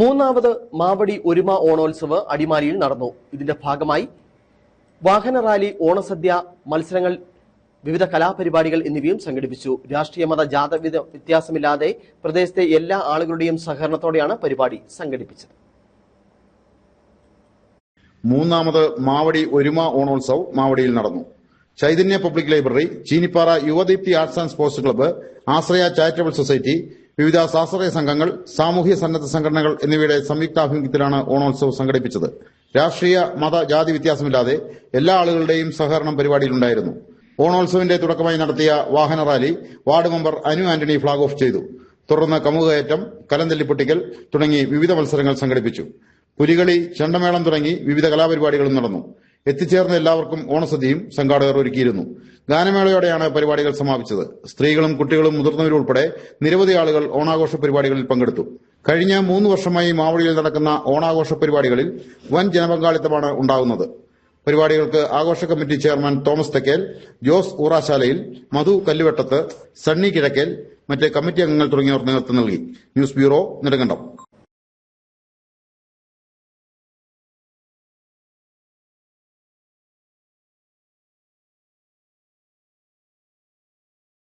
മൂന്നാമത് മാവടി ഒരുമ ഓണോത്സവ് അടിമാലിയിൽ നടന്നു. ഇതിന്റെ ഭാഗമായി വാഹന റാലി ഓണസദ്യ മത്സരങ്ങൾ വിവിധ കലാപരിപാടികൾ എന്നിവയും സംഘടിപ്പിച്ചു. രാഷ്ട്രീയ മത ജാത വ്യത്യാസമില്ലാതെ പ്രദേശത്തെ എല്ലാ ആളുകളുടെയും സഹകരണത്തോടെയാണ് പരിപാടി സംഘടിപ്പിച്ചത്. മൂന്നാമത് മാവടി ഒരുമ ഓണോത്സവ് മാവടിയിൽ നടന്നു. Chaitanya public library Cheenippara Yuvadeepthi arts and sports club Ashraya charitable society വിവിധ സ്വാശ്രയ സംഘങ്ങൾ സാമൂഹ്യ സന്നദ്ധ സംഘടനകൾ എന്നിവയുടെ സംയുക്താഭിമുഖ്യത്തിലാണ് ഓണോത്സവം സംഘടിപ്പിച്ചത്. രാഷ്ട്രീയ മത ജാതി വ്യത്യാസമില്ലാതെ എല്ലാ ആളുകളുടെയും സഹകരണം പരിപാടിയിലുണ്ടായിരുന്നു. ഓണോത്സവിന്റെ തുടക്കമായി നടത്തിയ വാഹന rally ward member Anu Antony flag off ചെയ്തു. തുടർന്ന് കമുകയറ്റം കലന്തല്ലിപ്പൊട്ടിക്കൽ തുടങ്ങി വിവിധ മത്സരങ്ങൾ സംഘടിപ്പിച്ചു. പുലികളി ചെണ്ടമേളം തുടങ്ങി വിവിധ കലാപരിപാടികളും നടന്നു. എത്തിച്ചേർന്ന എല്ലാവർക്കും ഓണസദ്യയും സംഘാടകർ ഒരുക്കിയിരുന്നു. ഗാനമേളയോടെയാണ് പരിപാടികൾ സമാപിച്ചത്. സ്ത്രീകളും കുട്ടികളും മുതിർന്നവരും ഉൾപ്പെടെ നിരവധി ആളുകൾ ഓണാഘോഷ പരിപാടികളിൽ പങ്കെടുത്തു. കഴിഞ്ഞ മൂന്ന് വർഷമായി മാവടിയിൽ നടക്കുന്ന ഓണാഘോഷ പരിപാടികളിൽ വൻ ജനപങ്കാളിത്തമാണ് ഉണ്ടാകുന്നത്. പരിപാടികൾക്ക് ആഘോഷ committee chairman Thomas Thekkel Jose ഊറാശാലയിൽ മധു കല്ലുവെട്ടത്ത് സണ്ണി കിഴക്കേൽ മറ്റ് കമ്മിറ്റി അംഗങ്ങൾ തുടങ്ങിയവർ നേതൃത്വം നൽകി. News bureau Nedumkandam.